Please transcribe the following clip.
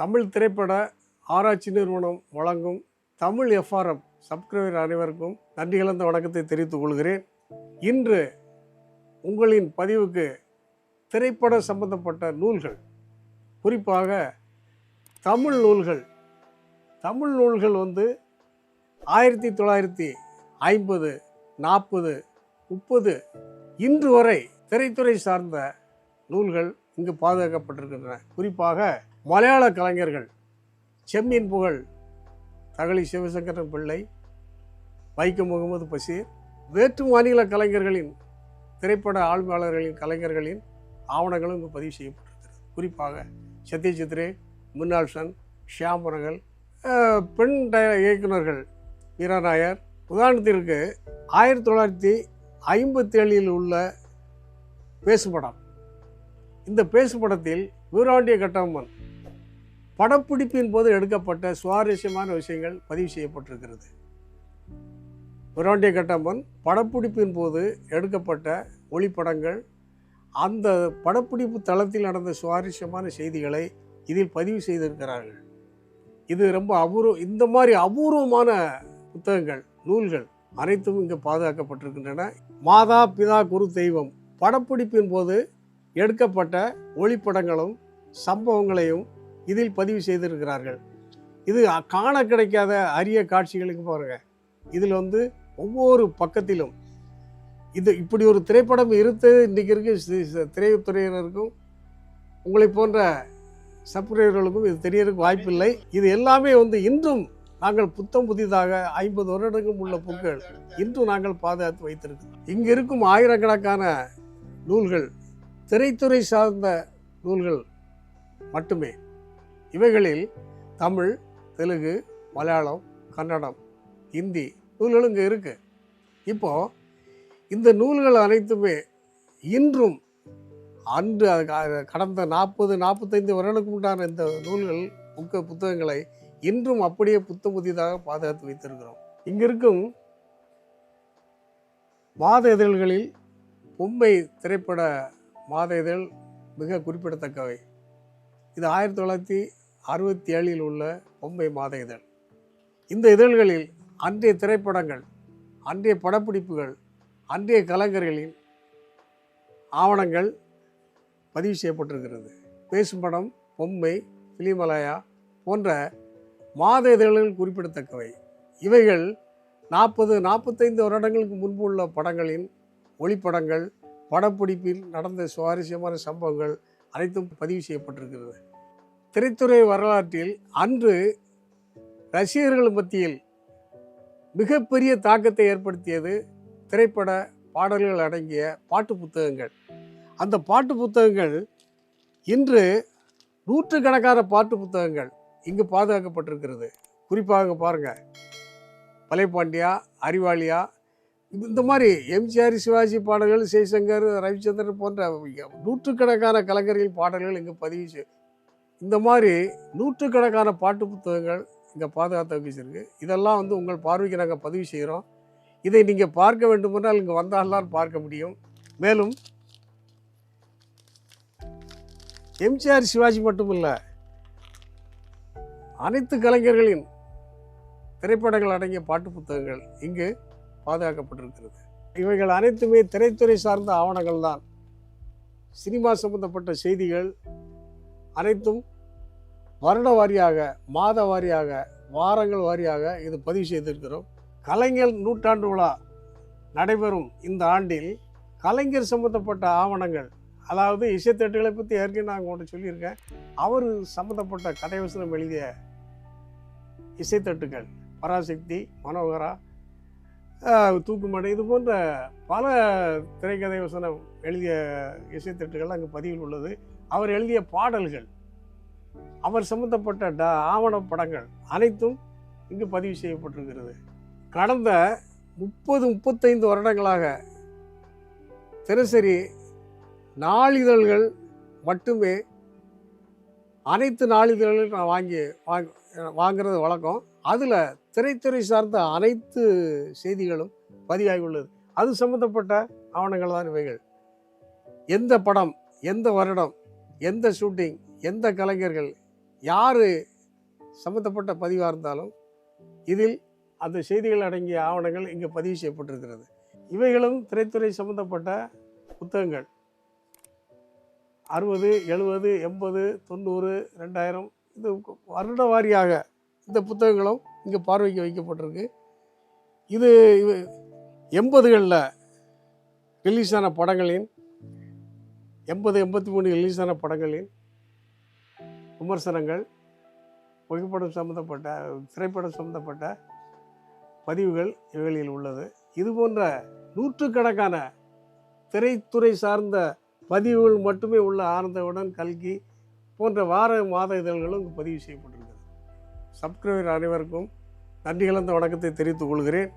தமிழ் திரைப்பட ஆராய்ச்சி நிறுவனம் வழங்கும் தமிழ் எஃப்ஆர்எம் சப்ஸ்கிரைபர் அனைவருக்கும் நன்றி கலந்த வணக்கத்தை தெரிவித்துக் கொள்கிறேன். இன்று உங்களின் பதிவுக்கு திரைப்பட சம்பந்தப்பட்ட நூல்கள் குறிப்பாக தமிழ் நூல்கள். தமிழ் நூல்கள் வந்து ஆயிரத்தி தொள்ளாயிரத்தி ஐம்பது நாற்பது முப்பது இன்று வரை திரைத்துறை சார்ந்த நூல்கள் இங்கு பாதுகாக்கப்பட்டிருக்கின்றன. குறிப்பாக மலையாள கலைஞர்கள் செம்மின் புகழ் தகழி சிவசங்கரன் பிள்ளை வைக்கம் முகமது பஷீர் வேற்று மாநில கலைஞர்களின் திரைப்பட ஆழ்வாளர்களின் கலைஞர்களின் ஆவணங்களும் இங்கு பதிவு செய்யப்பட்டிருக்கிறது. குறிப்பாக சத்யஜித்ரே முன்னாள் சன் அஹ், பெண் இயக்குநர்கள் இயக்குனர்கள் வீரநாயர் உதாரணத்திற்கு ஆயிரத்தி தொள்ளாயிரத்தி ஐம்பத்தேழில் உள்ள பேசுபடம். இந்த பேசுபடத்தில் வீராண்டிய கட்டம்மன் படப்பிடிப்பின் போது எடுக்கப்பட்ட சுவாரஸ்யமான விஷயங்கள் பதிவு செய்யப்பட்டிருக்கிறது. விராண்டிய கட்டம்மன் படப்பிடிப்பின் போது எடுக்கப்பட்ட ஒளிப்படங்கள் அந்த படப்பிடிப்பு தளத்தில் நடந்த சுவாரஸ்யமான செய்திகளை இதில் பதிவு செய்திருக்கிறார்கள். இது ரொம்ப அபூர்வம் இந்த மாதிரி அபூர்வமான புத்தகங்கள் நூல்கள் அனைத்தும் இங்கே பாதுகாக்கப்பட்டிருக்கின்றன. மாதா பிதா குரு தெய்வம் படப்பிடிப்பின் போது எடுக்கப்பட்ட ஒளிப்படங்களும் சம்பவங்களையும் இதில் பதிவு செய்திருக்கிறார்கள். இது காண கிடைக்காத அரிய காட்சிகளுக்கு பாருங்க. இதில் வந்து ஒவ்வொரு பக்கத்திலும் இது இப்படி ஒரு திரைப்படம் இருந்தது இன்றைக்கி இருக்க திரைத்துறையினருக்கும் உங்களை போன்ற சப்ஸ்கிரைபர்களுக்கும் இது தெரியறதுக்கு வாய்ப்பில்லை. இது எல்லாமே வந்து இன்றும் நாங்கள் புத்தம் புதிதாக ஐம்பது வருடங்கள் உள்ள புக்கள் இன்றும் நாங்கள் பாதுகாத்து வைத்திருக்கிறோம். இங்கு இருக்கும் ஆயிரக்கணக்கான நூல்கள் திரைத்துறை சார்ந்த நூல்கள் மட்டுமே. இவைகளில் தமிழ் தெலுங்கு மலையாளம் கன்னடம் ஹிந்தி நூல்களும் இங்கே இருக்குது இப்போது இந்த நூல்கள் அனைத்துமே இன்றும் அன்று அது க- கடந்த நாற்பது நாற்பத்தைந்து வருடங்களுக்கு உண்டான இந்த நூல்கள் புக்க புத்தகங்களை இன்றும் அப்படியே புத்த புதிதாக பாதுகாத்து வைத்திருக்கிறோம். இங்கே இருக்கும் மாத இதழ்களில் பொம்மை திரைப்பட மாத இதழ் மிக குறிப்பிடத்தக்கவை. இது ஆயிரத்தி தொள்ளாயிரத்தி அறுபத்தி ஏழில் உள்ள பொம்மை மாத இதழ். இந்த இதழ்களில் அன்றைய திரைப்படங்கள் அன்றைய படப்பிடிப்புகள் அன்றைய கலைஞர்களின் ஆவணங்கள் பதிவு செய்யப்பட்டிருக்கிறது. பேசும் படம் பொம்மை பிலிமலாயா போன்ற மாத இதழ்கள் குறிப்பிடத்தக்கவை. இவைகள் நாற்பது நாற்பத்தைந்து வருடங்களுக்கு முன்பு உள்ள படங்களின் ஒளிப்படங்கள் படப்பிடிப்பில் நடந்த சுவாரஸ்யமான சம்பவங்கள் அனைத்தும் பதிவு செய்யப்பட்டிருக்கிறது. திரைத்துறை வரலாற்றில் அன்று ரசிகர்கள் மத்தியில் மிகப்பெரிய தாக்கத்தை ஏற்படுத்தியது திரைப்பட பாடல்கள் அடங்கிய பாட்டு புத்தகங்கள். அந்த பாட்டு புத்தகங்கள் இன்று நூற்றுக்கணக்கான பாட்டு புத்தகங்கள் இங்கு பாதுகாக்கப்பட்டிருக்கிறது. குறிப்பாக பாருங்கள் பலைப்பாண்டியா அறிவாளியா இந்த மாதிரி எம்ஜிஆர் சிவாஜி பாடல்கள் ஜெய்சங்கர் ரவிச்சந்திரன் போன்ற நூற்றுக்கணக்கான கலைஞர்களின் பாடல்கள் இங்கு பதிவு இந்த மாதிரி நூற்றுக்கணக்கான பாட்டு புத்தகங்கள் இங்கே பாதுகாத்து வச்சிருக்கு. இதெல்லாம் வந்து உங்கள் பார்வைக்கு நாங்கள் பதிவு செய்கிறோம். இதை நீங்கள் பார்க்க வேண்டுமென்றால் இங்கே வந்தால்தான் பார்க்க முடியும். மேலும் எம்ஜிஆர் சிவாஜி மட்டுமில்லை அனைத்து கலைஞர்களின் திரைப்படங்கள் அடங்கிய பாட்டு புத்தகங்கள் இங்கு பாதுகாக்கப்பட்டிருக்கிறது. இவைகள் அனைத்துமே திரைத்துறை சார்ந்த ஆவணங்கள் தான் சினிமா சம்பந்தப்பட்ட செய்திகள் அனைத்தும் வருட வாரியாக மாத வாரியாக வாரங்கள் வாரியாக இது பதிவு செய்திருக்கிறோம். கலைஞர் நூற்றாண்டு விழா நடைபெறும் இந்த ஆண்டில் கலைஞர் சம்பந்தப்பட்ட ஆவணங்கள் அதாவது இசைத்தட்டுகளை பற்றி ஏற்கனவே நான் உங்கள்கிட்ட சொல்லியிருக்கேன். அவர் சம்மந்தப்பட்ட கதைவசனம் எழுதிய இசைத்தட்டுகள் பராசக்தி மனோகரா தூக்குமடை இது போன்ற பல திரைக்கதை வசனம் எழுதிய இசைத்தட்டுகள் அங்கே பதிவில் உள்ளது. அவர் எழுதிய பாடல்கள் அவர் சம்பந்தப்பட்ட ட ஆவணப்படங்கள் அனைத்தும் இங்கு பதிவு செய்யப்பட்டிருக்கிறது. கடந்த முப்பது முப்பத்தைந்து வருடங்களாக தினசரி நாளிதழ்கள் மட்டுமே அனைத்து நாளிதழ்களும் நான் வாங்கி வாங்க வாங்கிறது வழக்கம். அதில் திரைத்துறை சார்ந்த அனைத்து செய்திகளும் பதிவாகி உள்ளது அது சம்மந்தப்பட்ட ஆவணங்கள் தான் இவைகள். எந்த படம் எந்த வருடம் எந்த ஷூட்டிங் எந்த கலைஞர்கள் யார் சம்மந்தப்பட்ட பதிவாக இருந்தாலும் இதில் அந்த செய்திகள் அடங்கிய ஆவணங்கள் இங்கே பதிவு செய்யப்பட்டிருக்கிறது. இவைகளும் திரைத்துறை சம்பந்தப்பட்ட புத்தகங்கள். அறுபது எழுபது எண்பது தொண்ணூறு ரெண்டாயிரம் இது வருட வாரியாக இந்த புத்தகங்களும் இங்கே பார்வைக்கு வைக்கப்பட்டிருக்கு. இது எண்பதுகளில் ரிலீஸான படங்களின் எண்பது எண்பத்தி மூணு ரிலீஸான படங்களின் விமர்சனங்கள் புகைப்படம் சம்மந்தப்பட்ட திரைப்படம் சம்மந்தப்பட்ட பதிவுகள் இவைகளில் உள்ளது. இது போன்ற நூற்றுக்கணக்கான திரைத்துறை சார்ந்த பதிவுகள் மட்டுமே உள்ள ஆனந்தவுடன் கல்கி போன்ற வார மாத இதழ்களும் பதிவு செய்யப்பட்டிருக்கிறது. சப்ஸ்கிரைபர் அனைவருக்கும் நன்றி கலந்த வணக்கத்தை தெரிவித்துக் கொள்கிறேன்.